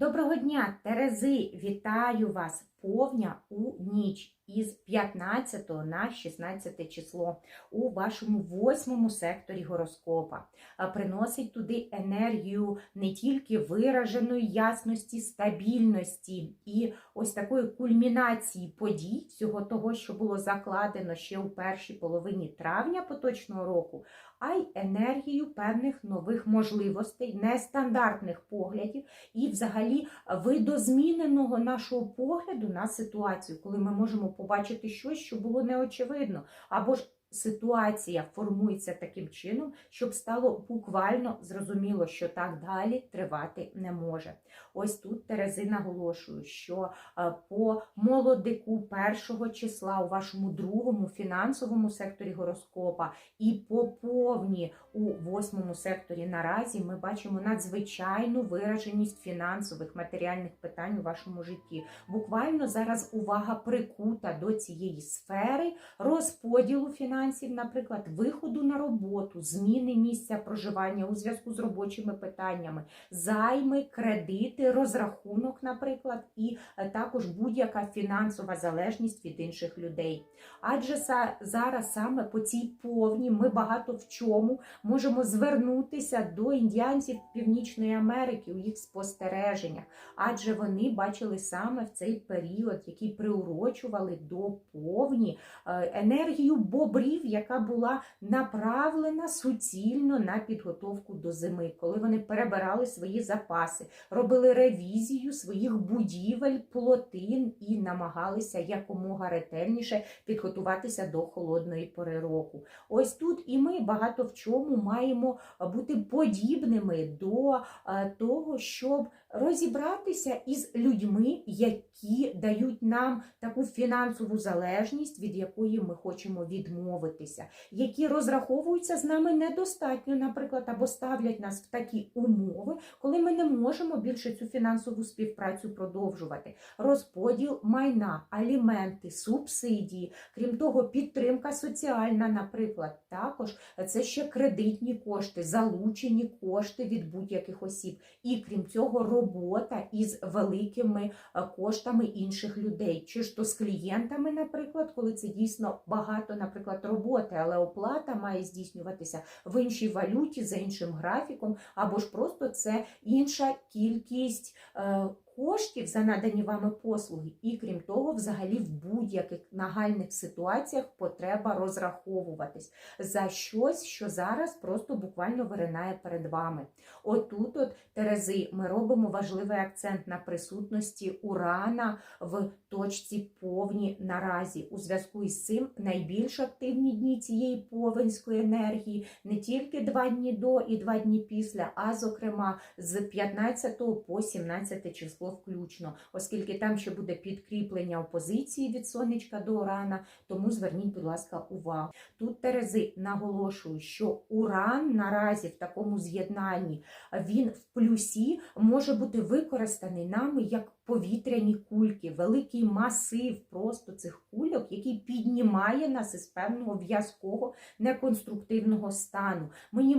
Доброго дня, Терези! Вітаю вас! Повня у ніч із 15 на 16 число у вашому восьмому секторі гороскопа. Приносить туди енергію не тільки вираженої ясності, стабільності і ось такої кульмінації подій, всього того, що було закладено ще у першій половині травня поточного року, а й енергію певних нових можливостей, нестандартних поглядів і, взагалі, видозміненого нашого погляду на ситуацію, коли ми можемо побачити щось, що було неочевидно, або ж ситуація формується таким чином, щоб стало буквально зрозуміло, що так далі тривати не може. Ось тут Терези наголошую, що е, по молодику першого числа у вашому другому фінансовому секторі гороскопа і по повні у восьмому секторі наразі ми бачимо надзвичайну вираженість фінансових матеріальних питань у вашому житті. Буквально зараз увага прикута до цієї сфери розподілу фінансів, наприклад, виходу на роботу, зміни місця проживання у зв'язку з робочими питаннями, займи, кредити, розрахунок, наприклад, і е, також будь-яка фінансова залежність від інших людей. Адже зараз саме по цій повні ми багато в чому можемо звернутися до індіанців Північної Америки у їх спостереженнях, адже вони бачили саме в цей період, який приурочували до повні е, енергію бобрів, яка була направлена суцільно на підготовку до зими, коли вони перебирали свої запаси, робили ревізію своїх будівель, плотин і намагалися якомога ретельніше підготуватися до холодної пори року. Ось тут і ми багато в чому маємо бути подібними до е, того, щоб розібратися із людьми, які дають нам таку фінансову залежність, від якої ми хочемо відмовитися, які розраховуються з нами недостатньо, наприклад, або ставлять нас в такі умови, коли ми не можемо більше цю фінансову співпрацю продовжувати. Розподіл майна, аліменти, субсидії, крім того, підтримка соціальна, наприклад, також це ще кредитні кошти, залучені кошти від будь-яких осіб. І крім цього, робота із великими е, коштами інших людей, чи ж то з клієнтами, наприклад, коли це дійсно багато, наприклад, роботи, але оплата має здійснюватися в іншій валюті за іншим графіком, або ж просто це інша кількість. е, Коштів за надані вами послуги, і крім того, взагалі в будь-яких нагальних ситуаціях потреба розраховуватись за щось, що зараз просто буквально виринає перед вами. Отут, от Терези, ми робимо важливий акцент на присутності урана в точці повні наразі. У зв'язку із цим найбільш активні дні цієї повенської енергії не тільки два дні до і два дні після, а зокрема з 15 по 17 число включно, оскільки там ще буде підкріплення опозиції від сонечка до урана, тому зверніть, будь ласка, увагу. Тут Терези наголошую, що уран наразі в такому з'єднанні він в плюсі може бути використаний нами як повітряні кульки, великий масив просто цих кульок, який піднімає нас із певного в'язкого неконструктивного стану. Ми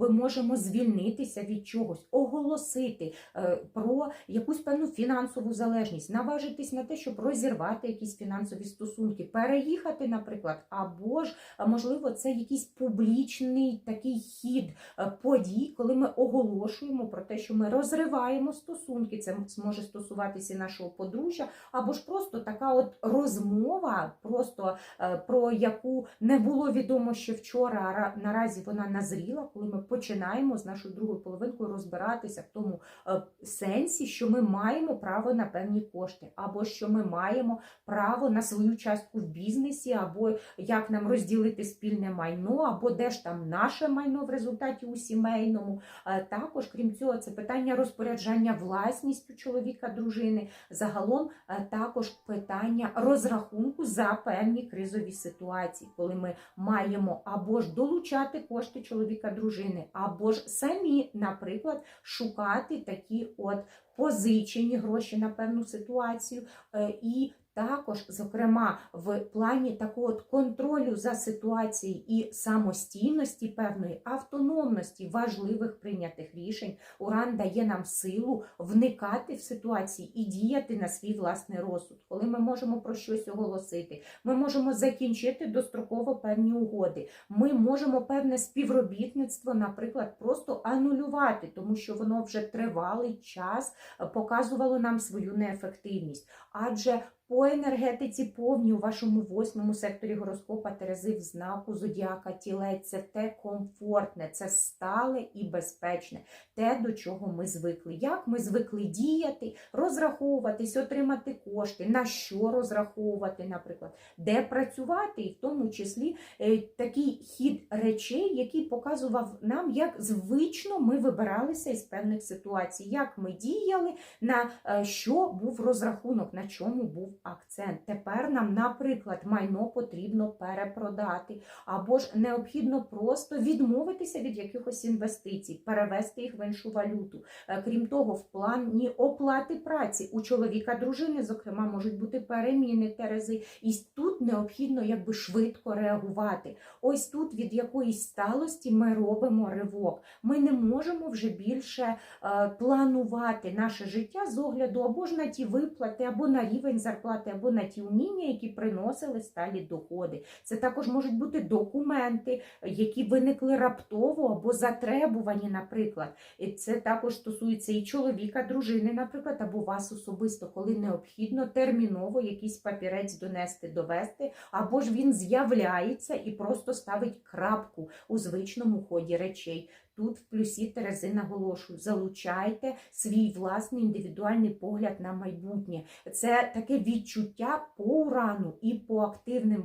ми можемо звільнитися від чогось, оголосити е, про якусь певну фінансову залежність, наважитись на те, щоб розірвати якісь фінансові стосунки, переїхати, наприклад, або ж можливо, це якийсь публічний такий хід е, подій, коли ми оголошуємо про те, що ми розриваємо стосунки. Це може стосуватися і нашого подружжя, або ж просто така от розмова, просто е, про яку не було відомо ще вчора, а наразі вона назріла, коли ми починаємо з нашою другою половинкою розбиратися в тому е, сенсі, що ми маємо право на певні кошти, або що ми маємо право на свою частку в бізнесі, або як нам розділити спільне майно, або де ж там наше майно в результаті у сімейному. Е, Також, крім цього, це питання розпоряджання власністю чоловіка, дружини. Загалом е, також питання розрахунку за певні кризові ситуації, коли ми маємо або ж долучати кошти чоловіка, дружини, або ж самі, наприклад, шукати такі от позичені гроші на певну ситуацію. Е, І Також, зокрема, в плані такого контролю за ситуацією і самостійності певної автономності важливих прийнятих рішень, уран дає нам силу вникати в ситуації і діяти на свій власний розсуд. Коли ми можемо про щось оголосити, ми можемо закінчити достроково певні угоди. Ми можемо певне співробітництво, наприклад, просто анулювати, тому що воно вже тривалий час показувало нам свою неефективність. Адже по енергетиці повні у вашому восьмому секторі гороскопа Терези в знаку Зодіака Тілець це те комфортне, це стале і безпечне, те, до чого ми звикли. Як ми звикли діяти, розраховуватись, отримати кошти, на що розраховувати, наприклад, де працювати, і в тому числі е, такий хід речей, який показував нам, як звично ми вибиралися із певних ситуацій, як ми діяли, на е, що був розрахунок, на чому був акцент. Тепер нам, наприклад, майно потрібно перепродати, або ж необхідно просто відмовитися від якихось інвестицій, перевести їх в іншу валюту. Е, Крім того, в плані оплати праці у чоловіка, дружини, зокрема, можуть бути переміни терези, і тут необхідно якби швидко реагувати. Ось тут від якоїсь сталості ми робимо ривок. Ми не можемо вже більше е, планувати наше життя з огляду або ж на ті виплати, або на рівень зарплати, або на ті уміння, які приносили сталі доходи. Це також можуть бути документи, які виникли раптово або затребувані, наприклад. І це також стосується і чоловіка, дружини, наприклад, або вас особисто, коли необхідно терміново якийсь папірець донести, довести, або ж він з'являється і просто ставить крапку у звичному ході речей. Тут в плюсі Терези наголошую, залучайте свій власний індивідуальний погляд на майбутнє. Це таке відчуття по урану і по активним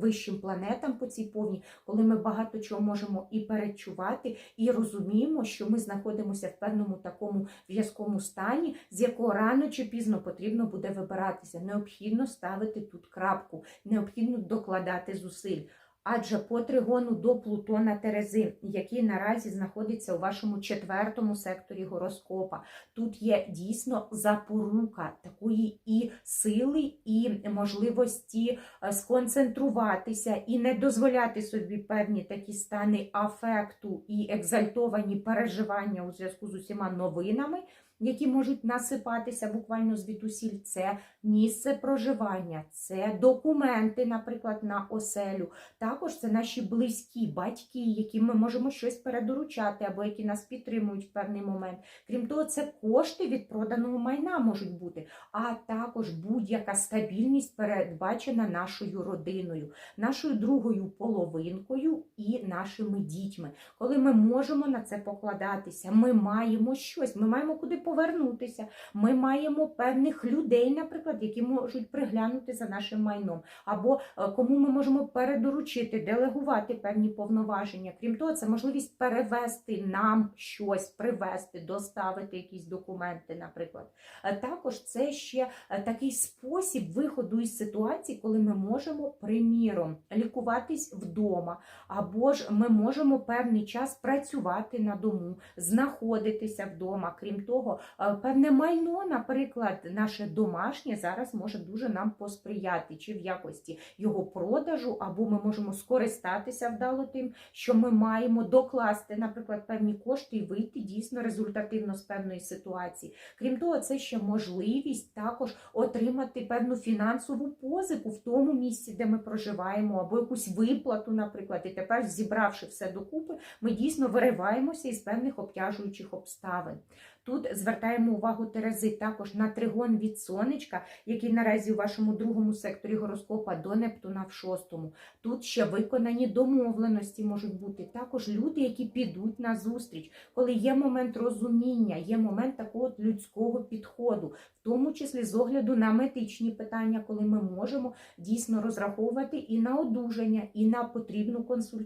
вищим планетам по цій повні, коли ми багато чого можемо і перечувати, і розуміємо, що ми знаходимося в певному такому в'язкому стані, з якого рано чи пізно потрібно буде вибиратися. Необхідно ставити тут крапку, необхідно докладати зусиль. Адже по тригону до Плутона Терези, який наразі знаходиться у вашому четвертому секторі гороскопа, тут є дійсно запорука такої і сили, і можливості е, сконцентруватися і не дозволяти собі певні такі стани афекту і екзальтовані переживання у зв'язку з усіма новинами. Які можуть насипатися буквально звідусіль, це місце проживання, це документи, наприклад, на оселю, також це наші близькі батьки, яким ми можемо щось передоручати, або які нас підтримують в певний момент. Крім того, це кошти від проданого майна можуть бути, а також будь-яка стабільність передбачена нашою родиною, нашою другою половинкою і нашими дітьми. Коли ми можемо на це покладатися, ми маємо щось, ми маємо куди повернутися, ми маємо певних людей, наприклад, які можуть приглянути за нашим майном, або е, кому ми можемо передоручити, делегувати певні повноваження. Крім того, це можливість перевести нам щось, привезти, доставити якісь документи, наприклад. Е, Також це ще е, такий спосіб виходу із ситуації, коли ми можемо, приміром, лікуватись вдома, або ж ми можемо певний час працювати на дому, знаходитися вдома. Крім того, е, певне майно, наприклад, наше домашнє зараз може дуже нам посприяти, чи в якості його продажу, або ми можемо скористатися вдало тим, що ми маємо докласти, наприклад, певні кошти і вийти дійсно результативно з певної ситуації. Крім того, це ще можливість також отримати певну фінансову позику в тому місці, де ми проживаємо, або якусь виплату, наприклад, і тепер, зібравши все докупи, ми дійсно вириваємося із певних обтяжуючих обставин. Тут звертаємо увагу Терези також на тригон від сонечка, який наразі у вашому другому секторі гороскопа до Нептуна в шостому. Тут ще виконані домовленості можуть бути. Також люди, які підуть на зустріч, коли є момент розуміння, є момент такого людського підходу, в тому числі з огляду на медичні питання, коли ми можемо дійсно розраховувати і на одужання, і на потрібну консультацію,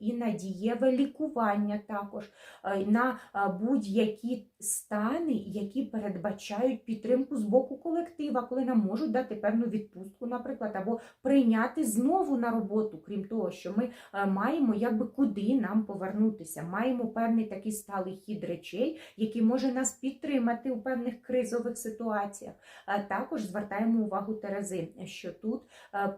і на дієве лікування також, е, на е, будь-які стани, які передбачають підтримку з боку колектива, коли нам можуть дати певну відпустку, наприклад, або прийняти знову на роботу, крім того, що ми е, маємо якби куди нам повернутися. Маємо певний такий сталий хід речей, який може нас підтримати у певних кризових ситуаціях. Також звертаємо увагу Терези, що тут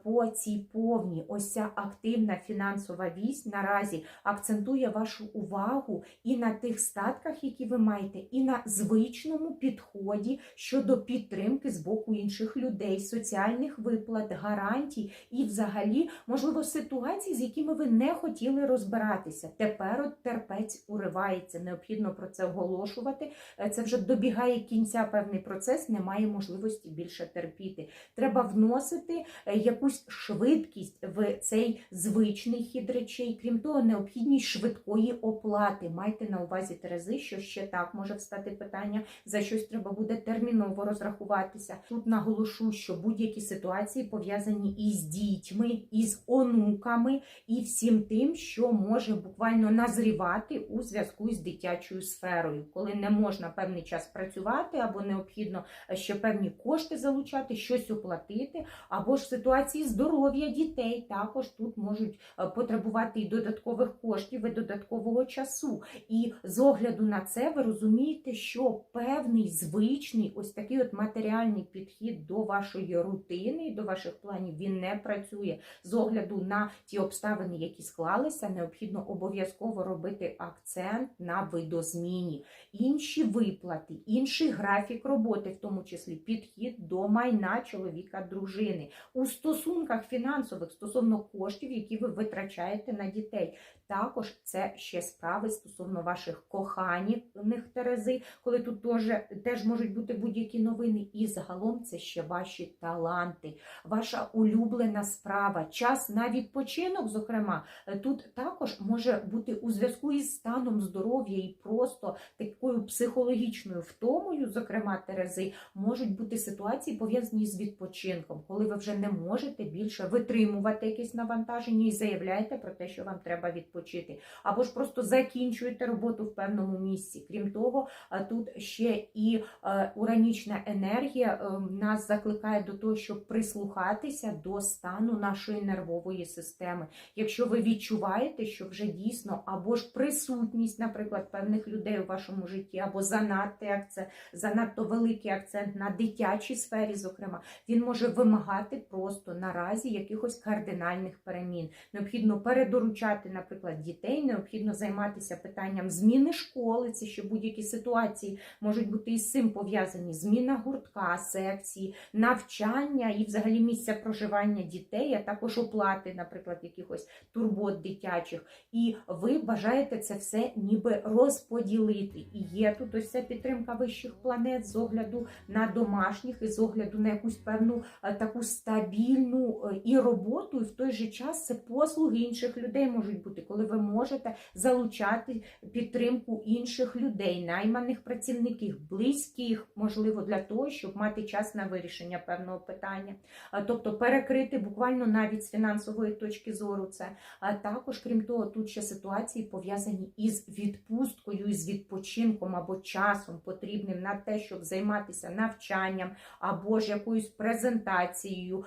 по цій повній ось ця активна фінансова вісь наразі акцентує вашу увагу і на тих статках, які ви маєте, і на звичному підході щодо підтримки з боку інших людей, соціальних виплат, гарантій і, взагалі, можливо, ситуацій, з якими ви не хотіли розбиратися. Тепер от терпець уривається. Необхідно про це оголошувати. Е, Це вже добігає кінця певний процес, немає можливості більше терпіти. Треба вносити е, якусь швидкість в цей звичний хід речей. Крім того, необхідність швидкої оплати. Майте на увазі Терези, що ще так може встати питання, за щось треба буде терміново розрахуватися. Тут наголошу, що будь-які ситуації пов'язані із дітьми, із онуками і всім тим, що може буквально назрівати у зв'язку із дитячою сферою, коли не можна певний час працювати, або необхідно ще певні кошти залучати, щось оплатити, або ж ситуації здоров'я дітей також тут можуть е, потребувати і додаткових коштів, і додаткового часу. І з огляду на це ви розумієте, що певний звичний ось такий от матеріальний підхід до вашої рутини до ваших планів він не працює. З огляду на ті обставини, які склалися, необхідно обов'язково робити акцент на видозміні. Інші виплати, інший графік роботи, в тому числі підхід до майна чоловіка, дружини у стосунках фінансових стосовно коштів, які ви витрачаєте на дітей. Також це ще справи стосовно ваших коханих Терези, коли тут теж, теж можуть бути будь-які новини. І загалом це ще ваші таланти, ваша улюблена справа, час на відпочинок, зокрема, тут також може бути у зв'язку із станом здоров'я і просто такою психологічною втомою, зокрема Терези, можуть бути ситуації пов'язані з відпочинком, коли ви вже не можете більше витримувати якісь навантаження і заявляєте про те, що вам треба відпочити, або ж просто закінчуєте роботу в певному місці. Крім того, тут ще і е, уранічна енергія е, нас закликає до того, щоб прислухатися до стану нашої нервової системи. Якщо ви відчуваєте, що вже дійсно або ж присутність, наприклад, певних людей у вашому житті, або занадто акцент, занадто великий акцент на дитячій сфері, зокрема, він може вимагати просто наразі якихось кардинальних перемін. Необхідно передоручати, наприклад, дітей, необхідно займатися питанням зміни школи, це ще будь-які ситуації можуть бути із цим пов'язані: зміна гуртка, секції, навчання і взагалі місця проживання дітей, а також оплати, наприклад, якихось турбот дитячих. І ви бажаєте це все ніби розподілити. І є тут ось ця підтримка вищих планет з огляду на домашніх і з огляду на якусь певну е, таку стабільну е, і роботу, і в той же час це послуги інших людей можуть бути, коли ви можете залучати підтримку інших людей, найманих працівників, близьких, можливо, для того, щоб мати час на вирішення певного питання, тобто перекрити буквально навіть з фінансової точки зору це. А також, крім того, тут ще ситуації пов'язані із відпусткою, із відпочинком або часом потрібним на те, щоб займатися навчанням або ж якоюсь презентацією,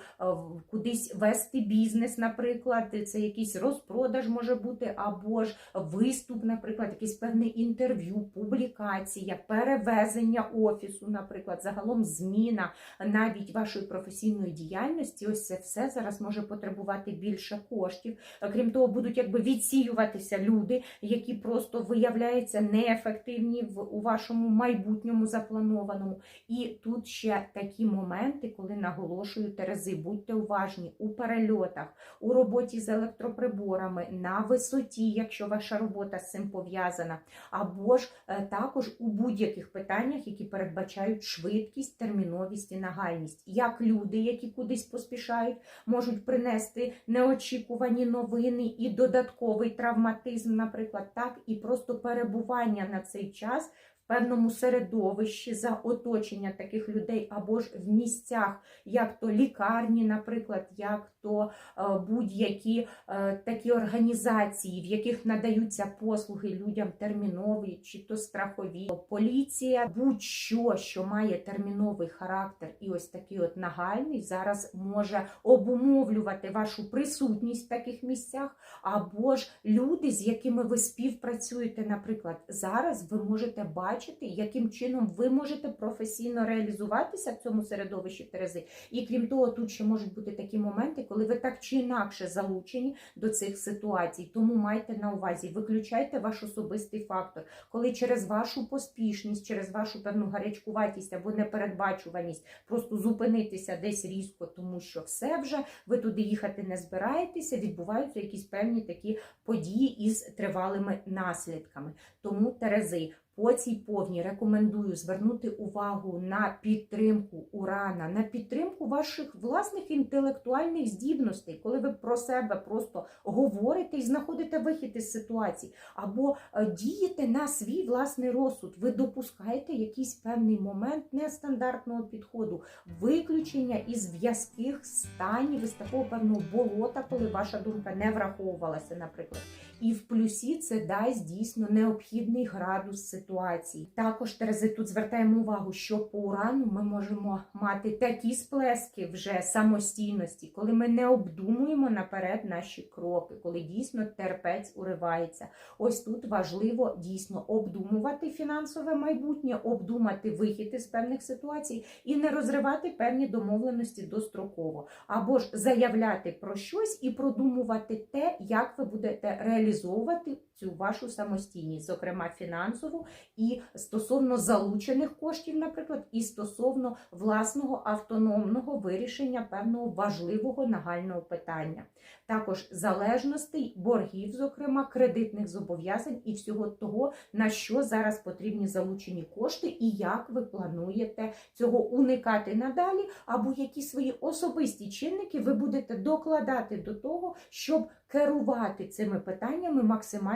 кудись вести бізнес, наприклад, це якийсь розпродаж може бути, або ж виступ, наприклад, якесь певне інтерв'ю, публікація, перевезення офісу, наприклад, загалом зміна навіть вашої професійної діяльності. Ось це все зараз може потребувати більше коштів. Крім того, будуть якби відсіюватися люди, які просто виявляються неефективні в у вашому майбутньому запланованому. І тут ще такі моменти, коли наголошую Терези, будьте уважні у перельотах, у роботі з електроприборами, на висоті, якщо ваша робота з цим пов'язана, або ж е, також у будь-яких питаннях, які передбачають швидкість, терміновість і нагальність. Як люди, які кудись поспішають, можуть принести неочікувані новини і додатковий травматизм, наприклад, так і просто перебування на цей час певному середовищі за оточення таких людей, або ж в місцях, як то лікарні, наприклад, як то е, будь-які е, такі організації, в яких надаються послуги людям термінові, чи то страхові, поліція, будь-що, що має терміновий характер і ось такий от нагальний, зараз може обумовлювати вашу присутність в таких місцях, або ж люди, з якими ви співпрацюєте, наприклад, зараз ви можете бачити, яким чином ви можете професійно реалізуватися в цьому середовищі Терези. І крім того, тут ще можуть бути такі моменти, коли ви так чи інакше залучені до цих ситуацій. Тому майте на увазі, виключайте ваш особистий фактор, коли через вашу поспішність, через вашу певну гарячкуватість або непередбачуваність просто зупинитися десь різко, тому що все вже ви туди їхати не збираєтеся, відбуваються якісь певні такі події із тривалими наслідками. Тому Терези. По цій повні рекомендую звернути увагу на підтримку урана, на підтримку ваших власних інтелектуальних здібностей, коли ви про себе просто говорите і знаходите вихід із ситуації, або е, дієте на свій власний розсуд. Ви допускаєте якийсь певний момент нестандартного підходу, виключення із в'язких станів, із такого певного болота, коли ваша думка не враховувалася, наприклад. І в плюсі це дасть дійсно необхідний градус ситуації. Також Терези тут звертаємо увагу, що по урану ми можемо мати такі сплески вже самостійності, коли ми не обдумуємо наперед наші кроки, коли дійсно терпець уривається. Ось тут важливо дійсно обдумувати фінансове майбутнє, обдумати вихід із певних ситуацій і не розривати певні домовленості достроково, або ж заявляти про щось і продумувати те, як ви будете Precisou, vai цю вашу самостійність, зокрема фінансову, і стосовно залучених коштів, наприклад, і стосовно власного автономного вирішення певного важливого нагального питання. Також залежностей, боргів, зокрема, кредитних зобов'язань і всього того, на що зараз потрібні залучені кошти, і як ви плануєте цього уникати надалі, або які свої особисті чинники ви будете докладати до того, щоб керувати цими питаннями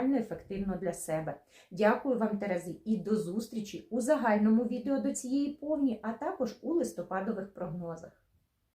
максимально ефективно для себе. Дякую вам, Терези, і до зустрічі у загальному відео до цієї повні, а також у листопадових прогнозах.